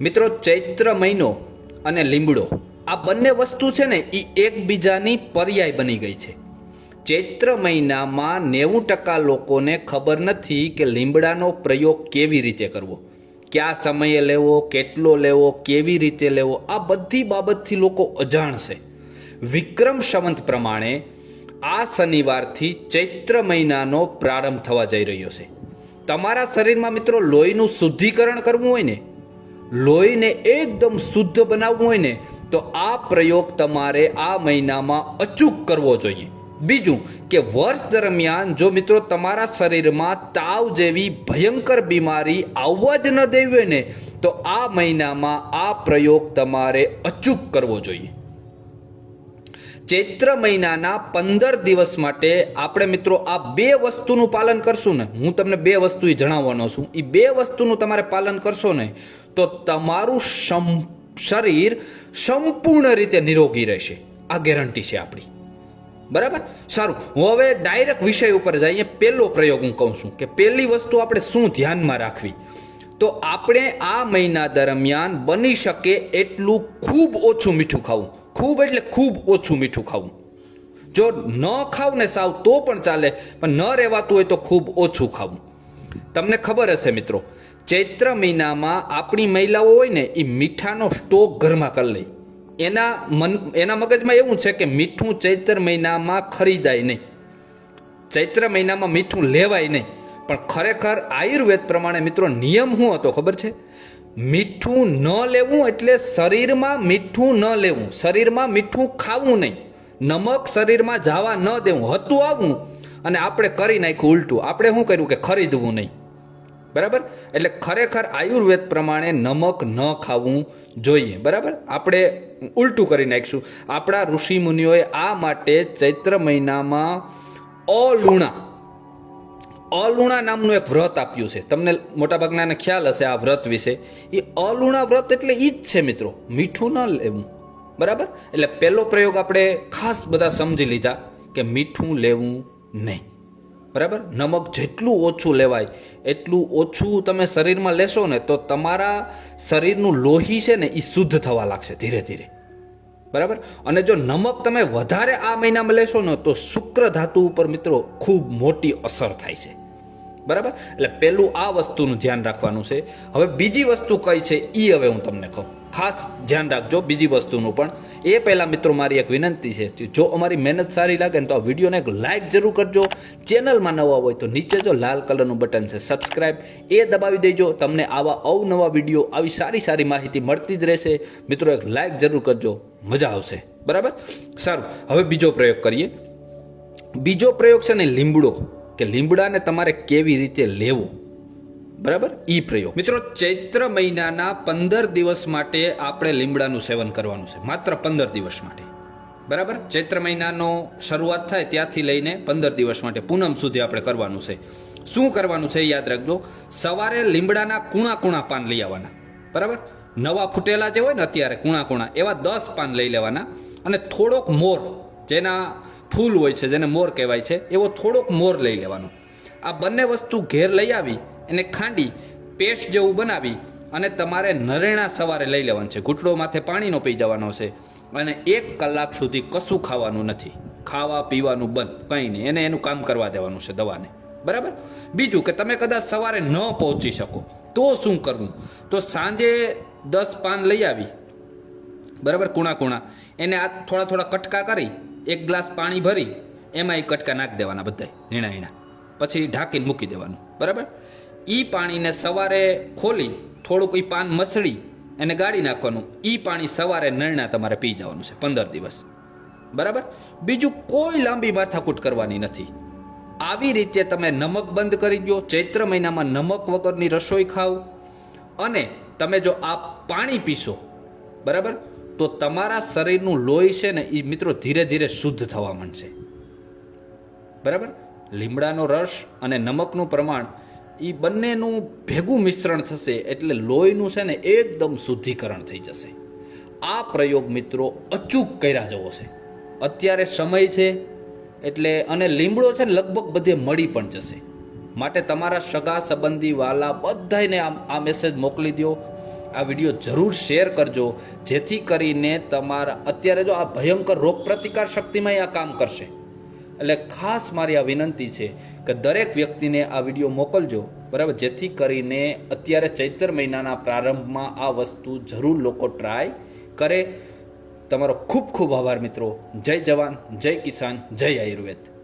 મિત્રો, ચૈત્ર મહિનો અને લીમડો, આ બંને વસ્તુ છે ને એ એકબીજાની પર્યાય બની ગઈ છે. ચૈત્ર મહિનામાં નેવું ટકા લોકોને ખબર નથી કે લીમડાનો પ્રયોગ કેવી રીતે કરવો. કયા સમયે લેવો, કેટલો લેવો, કેવી રીતે લેવો, આ બધી બાબતથી લોકો અજાણ છે. વિક્રમ સંવંત પ્રમાણે આ શનિવારથી ચૈત્ર મહિનાનો પ્રારંભ થવા જઈ રહ્યો છે. તમારા શરીરમાં મિત્રો, લોહીનું શુદ્ધિકરણ કરવું હોય ને લોહીને એકદમ શુદ્ધ બનાવવું હોય ને, તો આ પ્રયોગ તમારે આ મહિનામાં અચૂક કરવો જોઈએ. બીજું કે વર્ષ દરમિયાન જો મિત્રો તમારા શરીરમાં તાવ જેવી ભયંકર બીમારી આવવા જ ન દેવી હોય ને, તો આ મહિનામાં આ પ્રયોગ તમારે અચૂક કરવો જોઈએ. ચૈત્ર મહિનાના પંદર દિવસ માટે આપણે મિત્રો આ બે વસ્તુનું પાલન કરશું ને. હું તમને બે વસ્તુ એ જણાવવાનો છું. એ બે વસ્તુનું તમારે પાલન કરશો ને, તો તમારું સમ- શરીર સંપૂર્ણ રીતે નિરોગી રહેશે. આ ગેરંટી છે આપણી. બરાબર? સારું. હું હવે ડાયરેક્ટ વિષય ઉપર જઈએ. પહેલો પ્રયોગ હું કહું છું કે પહેલી વસ્તુ આપણે શું ધ્યાનમાં રાખવી? તો આપણે આ મહિના દરમિયાન બની શકે એટલું ખૂબ ઓછું મીઠું ખાવું. ખૂબ એટલે ખૂબ ઓછું મીઠું ખાવું. જો ન ખાવ ને સાવ તો પણ ચાલે, પણ ન રહેવાતું હોય તો ખૂબ ઓછું ખાવું. તમને ખબર હશે મિત્રો, ચૈત્ર મહિનામાં આપણી મહિલાઓ હોય ને, એ મીઠાનો સ્ટોક ઘરમાં કરી લે. એના મન, એના મગજમાં એવું છે કે મીઠું ચૈત્ર મહિનામાં ખરીદાય નહીં. ચૈત્ર મહિનામાં મીઠું લેવાય નહીં. પણ ખરેખર આયુર્વેદ પ્રમાણે મિત્રો નિયમ શું હતો ખબર છે? મીઠું ન લેવું એટલે શરીરમાં મીઠું ન લેવું. શરીરમાં મીઠું ખાવું નહીં. નમક શરીરમાં જવા ન દેવું. હતું આવું. અને આપણે કરી નાખ્યું ઉલટું. આપણે શું કર્યું કે ખરીદવું નહીં. બરાબર? એટલે ખરેખર આયુર્વેદ પ્રમાણે નમક ન ખાવું જોઈએ. બરાબર? આપણે ઉલટું કરી નાખીશું. આપણા ઋષિ મુનિઓએ આ માટે ચૈત્ર મહિનામાં અલુણા અલુણા નામનું એક વ્રત આપ્યું છે. તમને મોટાભાગનાને ખ્યાલ હશે આ વ્રત વિશે. એ અલુણા વ્રત એટલે એ જ છે મિત્રો. મીઠું ન લેવું. બરાબર? એટલે પહેલો પ્રયોગ આપણે ખાસ બધા સમજી લીધા કે મીઠું લેવું નહીં. બરાબર? નમક જેટલું ઓછું લેવાય, એટલું ઓછું તમે શરીરમાં લેશો ને તો તમારા શરીરનું લોહી છે ને એ શુદ્ધ થવા લાગશે ધીરે ધીરે. બરાબર? અને જો નમક તમે વધારે આ મહિનામાં લેશો ને, તો શુક્ર ધાતુ ઉપર મિત્રો ખૂબ મોટી અસર થાય છે. બરાબર? એટલે પહેલું આ વસ્તુનું ધ્યાન રાખવાનું છે. હવે બીજી વસ્તુ કઈ છે એ હવે હું તમને કહું. ખાસ ધ્યાન રાખજો બીજી વસ્તુનું પણ. એ પહેલાં મિત્રો મારી એક વિનંતી છે જો અમારી મહેનત સારી લાગે ને તો આ વિડીયોને એક લાઇક જરૂર કરજો. ચેનલમાં નવા હોય તો નીચે જો લાલ કલરનું બટન છે સબસ્ક્રાઇબ એ દબાવી દેજો. તમને આવા અવનવા વીડિયો, આવી સારી સારી માહિતી મળતી જ રહેશે. મિત્રો એક લાઇક જરૂર કરજો. મજા આવશે. બરાબર? સારું. હવે બીજો પ્રયોગ કરીએ. બીજો પ્રયોગ છે ને લીમડો. કે લીમડાને તમારે કેવી રીતે લેવો? બરાબર? ઈ પ્રયોગ. મિત્રો, ચૈત્ર મહિનાના પંદર દિવસ માટે આપણે લીમડાનું સેવન કરવાનું છે. માત્ર પંદર દિવસ માટે. બરાબર? ચૈત્ર મહિનાનો શરૂઆત થાય ત્યાંથી લઈને પંદર દિવસ માટે પૂનમ સુધી આપણે કરવાનું છે. શું કરવાનું છે યાદ રાખજો. સવારે લીમડાના કૂણા કૂણા પાન લઈ આવવાના. બરાબર? નવા ફૂટેલા જે હોય ને અત્યારે કૂણા કૂણા એવા દસ પાન લઈ લેવાના. અને થોડોક મોર, જેના ફૂલ હોય છે, જેને મોર કહેવાય છે, એવો થોડોક મોર લઈ લેવાનો. આ બંને વસ્તુ ઘેર લઈ આવી એને ખાંડી, પેસ્ટ જેવું બનાવી અને તમારે નરેણા સવારે લઈ લેવાનું છે. ઘૂંટડો માથે પાણીનો પી જવાનો છે અને એક કલાક સુધી કશું ખાવાનું નથી. ખાવા પીવાનું બંધ. કંઈ નહીં. એને એનું કામ કરવા દેવાનું છે દવાને. બરાબર? બીજું કે તમે કદાચ સવારે ન પહોંચી શકો. તો શું કરવું? તો સાંજે દસ પાન લઈ આવી. બરાબર? કૂણા કૂણા. એને આ થોડા થોડા કટકા કરી, એક ગ્લાસ પાણી ભરી, એમાં એ કટકા નાખી દેવાના બધા ઝીણા ઝીણા. પછી ઢાંકીને મૂકી દેવાનું. બરાબર? એ પાણીને સવારે ખોલી, થોડુંક એ પાન મસળી એને ગાળી નાખવાનું. એ પાણી સવારે નરણા તમારે પી જવાનું છે, પંદર દિવસ. બરાબર? બીજું કોઈ લાંબી માથાકૂટ કરવાની નથી. આવી રીતે તમે નમક બંધ કરી દો, ચૈત્ર મહિનામાં નમક વગરની રસોઈ ખાવ અને તમે જો આ પાણી પીશો, બરાબર? તો તમારા શરીરનું લોહી છે ને એ મિત્રો ધીરે ધીરે શુદ્ધ થવા માંડશે. બરાબર? લીમડાનો રસ અને નમકનું પ્રમાણ એ બંનેનું ભેગું મિશ્રણ થશે એટલે લોહીનું છે ને એકદમ શુદ્ધિકરણ થઈ જશે. આ પ્રયોગ મિત્રો અચૂક કર્યા જવો છે. અત્યારે સમય છે એટલે અને લીમડો છે લગભગ બધે મળી પણ જશે. માટે તમારા સગા સંબંધી વાલા બધાને આ મેસેજ મોકલી દો આ વીડિયો જરૂર શેર કરજો. જેથી કરીને તમારા અત્યારે જો આ ભયંકર રોગ પ્રતિકાર શક્તિમાં આ કામ કરશે. એટલે ખાસ મારી આ વિનંતી છે કે દરેક વ્યક્તિને આ વીડિયો મોકલજો, બરાબર? જેથી કરીને અત્યારે ચૈત્ર મહિનાના પ્રારંભમાં આ વસ્તુ જરૂર લોકો ટ્રાય કરે. તમારો ખૂબ ખૂબ આભાર મિત્રો. જય જવાન, જય કિસાન, જય આયુર્વેદ.